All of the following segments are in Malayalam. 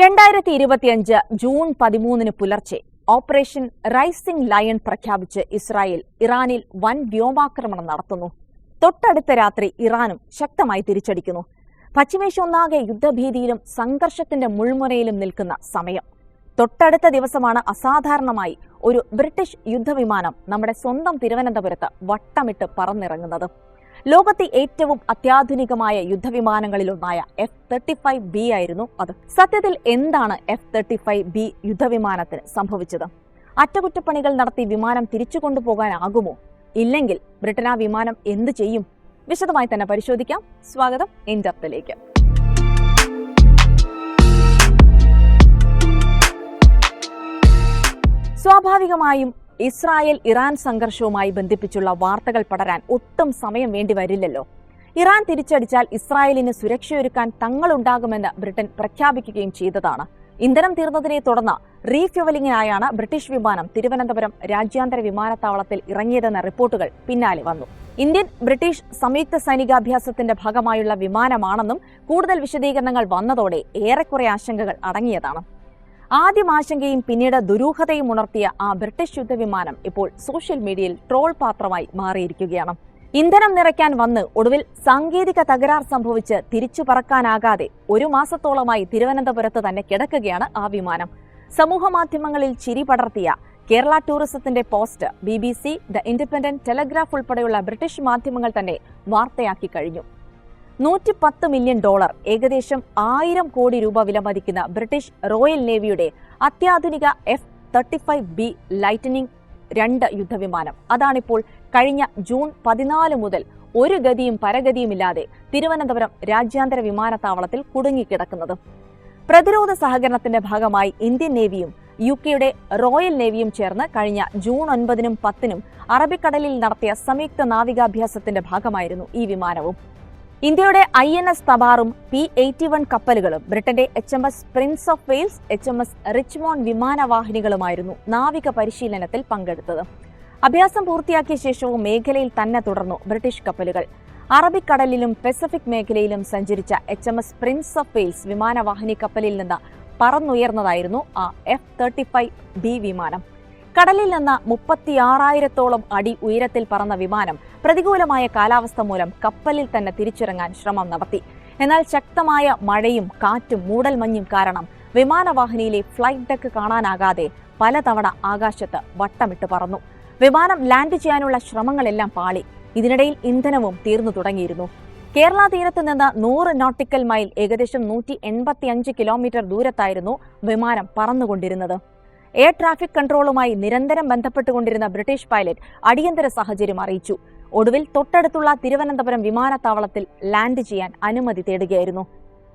രണ്ടായിരത്തി ഇരുപത്തിയഞ്ച് ജൂൺ പതിമൂന്നിന് പുലർച്ചെ ഓപ്പറേഷൻ റൈസിംഗ് ലയൺ പ്രഖ്യാപിച്ച് ഇസ്രായേൽ ഇറാനിൽ വൻ വ്യോമാക്രമണം നടത്തുന്നു. തൊട്ടടുത്ത രാത്രി ഇറാനും ശക്തമായി തിരിച്ചടിക്കുന്നു. പശ്ചിമേഷൊന്നാകെ യുദ്ധഭീതിയിലും സംഘർഷത്തിന്റെ മുൾമുനയിലും നിൽക്കുന്ന സമയം. തൊട്ടടുത്ത ദിവസമാണ് അസാധാരണമായി ഒരു ബ്രിട്ടീഷ് യുദ്ധവിമാനം നമ്മുടെ സ്വന്തം തിരുവനന്തപുരത്ത് വട്ടമിട്ട് പറന്നിറങ്ങുന്നത്. ലോകത്തെ ഏറ്റവും അത്യാധുനികമായ യുദ്ധവിമാനങ്ങളിലൊന്നായ എഫ് തേർട്ടി ഫൈവ് ബി ആയിരുന്നു അത്. സത്യത്തിൽ എന്താണ് എഫ് തേർട്ടി ഫൈവ് ബി യുദ്ധവിമാനത്തിന് സംഭവിച്ചത്? അറ്റകുറ്റപ്പണികൾ നടത്തി വിമാനം തിരിച്ചു കൊണ്ടുപോകാനാകുമോ? ഇല്ലെങ്കിൽ ബ്രിട്ടൻ ആ വിമാനം എന്ത് ചെയ്യും? വിശദമായി തന്നെ പരിശോധിക്കാം. സ്വാഗതം ഇന്റർത്തിലേക്ക് സ്വാഭാവികമായും ഇസ്രായേൽ ഇറാൻ സംഘർഷവുമായി ബന്ധിപ്പിച്ചുള്ള വാർത്തകൾ പടരാൻ ഒട്ടും സമയം വേണ്ടി വരില്ലല്ലോ. ഇറാൻ തിരിച്ചടിച്ചാൽ ഇസ്രായേലിന് സുരക്ഷയൊരുക്കാൻ തങ്ങളുണ്ടാകുമെന്ന് ബ്രിട്ടൻ പ്രഖ്യാപിക്കുകയും ചെയ്തതാണ്. ഇന്ധനം തീർന്നതിനെ തുടർന്ന് റീഫ്യുവലിംഗിനായാണ് ബ്രിട്ടീഷ് വിമാനം തിരുവനന്തപുരം രാജ്യാന്തര വിമാനത്താവളത്തിൽ ഇറങ്ങിയതെന്ന റിപ്പോർട്ടുകൾ പിന്നാലെ വന്നു. ഇന്ത്യൻ ബ്രിട്ടീഷ് സംയുക്ത സൈനികാഭ്യാസത്തിന്റെ ഭാഗമായുള്ള വിമാനമാണെന്നും കൂടുതൽ വിശദീകരണങ്ങൾ വന്നതോടെ ഏറെക്കുറെ ആശങ്കകൾ അടങ്ങിയതാണ്. ആദ്യം ആശങ്കയും പിന്നീട് ദുരൂഹതയും ഉണർത്തിയ ആ ബ്രിട്ടീഷ് യുദ്ധവിമാനം ഇപ്പോൾ സോഷ്യൽ മീഡിയയിൽ ട്രോൾ പാത്രമായി മാറിയിരിക്കുകയാണ്. ഇന്ധനം നിറയ്ക്കാൻ വന്ന് ഒടുവിൽ സാങ്കേതിക തകരാർ സംഭവിച്ച് തിരിച്ചു പറക്കാനാകാതെ ഒരു മാസത്തോളമായി തിരുവനന്തപുരത്ത് തന്നെ കിടക്കുകയാണ് ആ വിമാനം. സമൂഹ മാധ്യമങ്ങളിൽ ചിരി പടർത്തിയ കേരള ടൂറിസത്തിന്റെ post B B C the Independent Telegraph ഉൾപ്പെടെയുള്ള ബ്രിട്ടീഷ് മാധ്യമങ്ങൾ തന്നെ വാർത്തയാക്കി കഴിഞ്ഞു. നൂറ്റി പത്ത് മില്യൺ ഡോളർ ഏകദേശം ആയിരം കോടി രൂപ വിലമതിക്കുന്ന ബ്രിട്ടീഷ് റോയൽ നേവിയുടെ അത്യാധുനിക F thirty five B Lightning രണ്ട് യുദ്ധവിമാനം. അതാണിപ്പോൾ കഴിഞ്ഞ ജൂൺ പതിനാല് മുതൽ ഒരു ഗതിയും പരഗതിയുമില്ലാതെ തിരുവനന്തപുരം രാജ്യാന്തര വിമാനത്താവളത്തിൽ കുടുങ്ങിക്കിടക്കുന്നത്. പ്രതിരോധ സഹകരണത്തിന്റെ ഭാഗമായി ഇന്ത്യൻ നേവിയും യു കെയുടെ റോയൽ നേവിയും ചേർന്ന് കഴിഞ്ഞ ജൂൺ ഒൻപതിനും പത്തിനും അറബിക്കടലിൽ നടത്തിയ സംയുക്ത നാവികാഭ്യാസത്തിന്റെ ഭാഗമായിരുന്നു ഈ വിമാനവും. ഇന്ത്യയുടെ ഐ എൻ എസ് തബാറും പി എയ്റ്റി വൺ കപ്പലുകളും ബ്രിട്ടന്റെ H M S Prince of Wales H M S Richmond വിമാനവാഹിനികളുമായിരുന്നു നാവിക പരിശീലനത്തിൽ പങ്കെടുത്തത്. അഭ്യാസം പൂർത്തിയാക്കിയ ശേഷവും മേഖലയിൽ തന്നെ തുടർന്നു ബ്രിട്ടീഷ് കപ്പലുകൾ. അറബിക്കടലിലും പസഫിക് മേഖലയിലും സഞ്ചരിച്ച H M S Prince of Wales വിമാനവാഹിനി കപ്പലിൽ നിന്ന് പറന്നുയർന്നതായിരുന്നു ആ എഫ് തേർട്ടി ഫൈവ് ബി വിമാനം. കടലിൽ നിന്ന് മുപ്പത്തിയാറായിരത്തോളം അടി ഉയരത്തിൽ പറന്ന വിമാനം പ്രതികൂലമായ കാലാവസ്ഥ മൂലം കപ്പലിൽ തന്നെ തിരിച്ചിറങ്ങാൻ ശ്രമം നടത്തി. എന്നാൽ ശക്തമായ മഴയും കാറ്റും മൂടൽമഞ്ഞും കാരണം വിമാനവാഹിനിയിലെ ഫ്ലൈറ്റ് ഡെക്ക് കാണാനാകാതെ പലതവണ ആകാശത്ത് വട്ടമിട്ട് പറന്നു. വിമാനം ലാൻഡ് ചെയ്യാനുള്ള ശ്രമങ്ങളെല്ലാം പാളി. ഇതിനിടയിൽ ഇന്ധനവും തീർന്നു തുടങ്ങിയിരുന്നു. കേരള തീരത്ത് നിന്ന് നൂറ് നോട്ടിക്കൽ മൈൽ ഏകദേശം നൂറ്റി എൺപത്തിയഞ്ച് കിലോമീറ്റർ ദൂരത്തായിരുന്നു വിമാനം പറന്നുകൊണ്ടിരുന്നത്. എയർ ട്രാഫിക് കൺട്രോളുമായി നിരന്തരം ബന്ധപ്പെട്ടുകൊണ്ടിരുന്ന ബ്രിട്ടീഷ് പൈലറ്റ് അടിയന്തര സാഹചര്യം അറിയിച്ചു. ഒടുവിൽ തൊട്ടടുത്തുള്ള തിരുവനന്തപുരം വിമാനത്താവളത്തിൽ ലാൻഡ് ചെയ്യാൻ അനുമതി തേടുകയായിരുന്നു.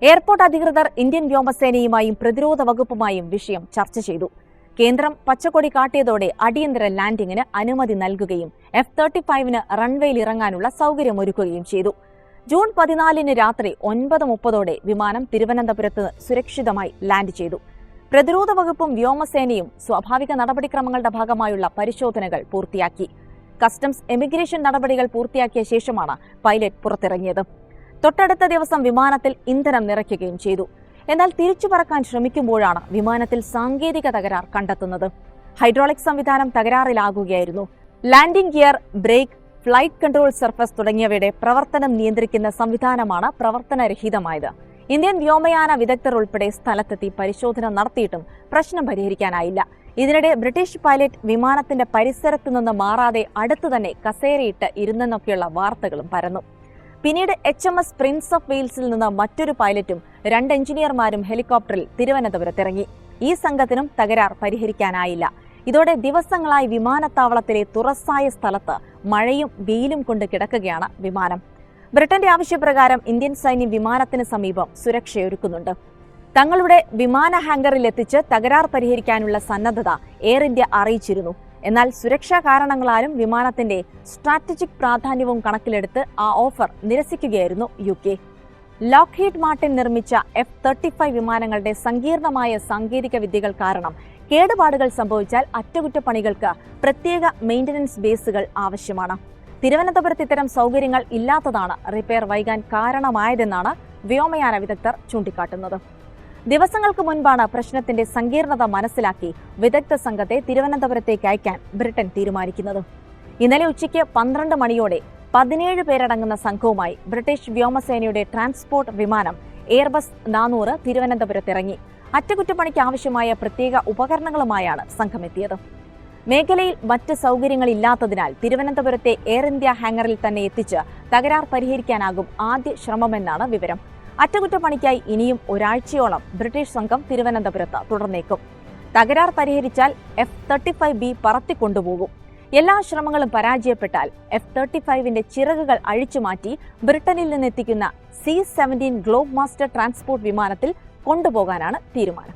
എയർപോർട്ട് അധികൃതർ ഇന്ത്യൻ വ്യോമസേനയുമായും പ്രതിരോധ വകുപ്പുമായും വിഷയം ചർച്ച ചെയ്തു. കേന്ദ്രം പച്ചക്കൊടി കാട്ടിയതോടെ അടിയന്തര ലാൻഡിംഗിന് അനുമതി നൽകുകയും എഫ് തേർട്ടി ഫൈവിന് റൺവേയിൽ ഇറങ്ങാനുള്ള സൗകര്യമൊരുക്കുകയും ചെയ്തു. ജൂൺ പതിനാലിന് രാത്രി ഒൻപത് മുപ്പതോടെ വിമാനം തിരുവനന്തപുരത്ത് സുരക്ഷിതമായി ലാൻഡ് ചെയ്തു. പ്രതിരോധ വകുപ്പും വ്യോമസേനയും സ്വാഭാവിക നടപടിക്രമങ്ങളുടെ ഭാഗമായുള്ള പരിശോധനകൾ പൂർത്തിയാക്കി. കസ്റ്റംസ് എമിഗ്രേഷൻ നടപടികൾ പൂർത്തിയാക്കിയ ശേഷമാണ് പൈലറ്റ് പുറത്തിറങ്ങിയത്. തൊട്ടടുത്ത ദിവസം വിമാനത്തിൽ ഇന്ധനം നിറയ്ക്കുകയും ചെയ്തു. എന്നാൽ തിരിച്ചു പറക്കാൻ ശ്രമിക്കുമ്പോഴാണ് വിമാനത്തിൽ സാങ്കേതിക തകരാർ കണ്ടെത്തുന്നത്. ഹൈഡ്രോളിക് സംവിധാനം തകരാറിലാകുകയായിരുന്നു. Landing gear brake flight control surface തുടങ്ങിയവയുടെ പ്രവർത്തനം നിയന്ത്രിക്കുന്ന സംവിധാനമാണ് പ്രവർത്തനരഹിതമായത്. ഇന്ത്യൻ വ്യോമയാന വിദഗ്ധർ ഉൾപ്പെടെ സ്ഥലത്തെത്തി പരിശോധന നടത്തിയിട്ടും പ്രശ്നം പരിഹരിക്കാനായില്ല. ഇതിനിടെ ബ്രിട്ടീഷ് പൈലറ്റ് വിമാനത്തിന്റെ പരിസരത്തു നിന്ന് മാറാതെ അടുത്തു തന്നെ കസേരയിട്ട് ഇരുന്നെന്നൊക്കെയുള്ള വാർത്തകളും പരന്നു. പിന്നീട് H M S Prince of വെയിൽസിൽ നിന്ന് മറ്റൊരു പൈലറ്റും രണ്ട് എഞ്ചിനീയർമാരും ഹെലികോപ്റ്ററിൽ തിരുവനന്തപുരത്തിറങ്ങി ഈ സംഘത്തിനും തകരാർ പരിഹരിക്കാനായില്ല. ഇതോടെ ദിവസങ്ങളായി വിമാനത്താവളത്തിലെ തുറസായ സ്ഥലത്ത് മഴയും വെയിലും കൊണ്ട് കിടക്കുകയാണ് വിമാനം. ബ്രിട്ടന്റെ ആവശ്യപ്രകാരം ഇന്ത്യൻ സൈന്യം വിമാനത്തിന് സമീപം സുരക്ഷയൊരുക്കുന്നുണ്ട്. തങ്ങളുടെ വിമാന ഹാങ്കറിൽ എത്തിച്ച് തകരാർ പരിഹരിക്കാനുള്ള സന്നദ്ധത എയർ ഇന്ത്യ അറിയിച്ചിരുന്നു. എന്നാൽ സുരക്ഷാ കാരണങ്ങളാലും വിമാനത്തിന്റെ സ്ട്രാറ്റജിക് പ്രാധാന്യവും കണക്കിലെടുത്ത് ആ ഓഫർ നിരസിക്കുകയായിരുന്നു യു കെ. ലോക്ക്ഹീഡ് മാർട്ടിൻ നിർമ്മിച്ച എഫ് തേർട്ടി ഫൈവ് വിമാനങ്ങളുടെ സങ്കീർണമായ സാങ്കേതിക വിദ്യകൾ കാരണം കേടുപാടുകൾ സംഭവിച്ചാൽ അറ്റകുറ്റപ്പണികൾക്ക് പ്രത്യേക മെയിന്റനൻസ് ബേസുകൾ ആവശ്യമാണ്. തിരുവനന്തപുരത്ത് ഇത്തരം സൗകര്യങ്ങൾ ഇല്ലാത്തതാണ് റിപ്പയർ വൈകാൻ കാരണമായതെന്നാണ് വ്യോമയാന വിദഗ്ധർ ചൂണ്ടിക്കാട്ടുന്നത്. ദിവസങ്ങൾക്ക് മുൻപാണ് പ്രശ്നത്തിന്റെ സങ്കീർണത മനസ്സിലാക്കി വിദഗ്ധ സംഘത്തെ തിരുവനന്തപുരത്തേക്ക് അയക്കാൻ ബ്രിട്ടൻ തീരുമാനിക്കുന്നത്. ഇന്നലെ ഉച്ചയ്ക്ക് പന്ത്രണ്ട് മണിയോടെ പതിനേഴ് പേരടങ്ങുന്ന സംഘവുമായി ബ്രിട്ടീഷ് വ്യോമസേനയുടെ ട്രാൻസ്പോർട്ട് വിമാനം എയർബസ് നാനൂറ് തിരുവനന്തപുരത്തിറങ്ങി. അറ്റകുറ്റപ്പണിക്ക് ആവശ്യമായ പ്രത്യേക ഉപകരണങ്ങളുമായാണ് സംഘമെത്തിയത്. മേഖലയിൽ മറ്റ് സൗകര്യങ്ങളില്ലാത്തതിനാൽ തിരുവനന്തപുരത്തെ എയർ ഇന്ത്യ ഹാങ്ങറിൽ തന്നെ എത്തിച്ച് തകരാർ പരിഹരിക്കാനാകും ആദ്യ ശ്രമമെന്നാണ് വിവരം. അറ്റകുറ്റപ്പണിക്കായി ഇനിയും ഒരാഴ്ചയോളം ബ്രിട്ടീഷ് സംഘം തിരുവനന്തപുരത്ത് തുടർന്നേക്കും. തകരാർ പരിഹരിച്ചാൽ എഫ് തേർട്ടി ഫൈവ് ബി പറത്തിക്കൊണ്ടുപോകും. എല്ലാ ശ്രമങ്ങളും പരാജയപ്പെട്ടാൽ എഫ് തേർട്ടി ഫൈവിന്റെ ചിറകുകൾ അഴിച്ചുമാറ്റി ബ്രിട്ടനിൽ നിന്നെത്തിക്കുന്ന C seventeen Globemaster transport വിമാനത്തിൽ കൊണ്ടുപോകാനാണ് തീരുമാനം.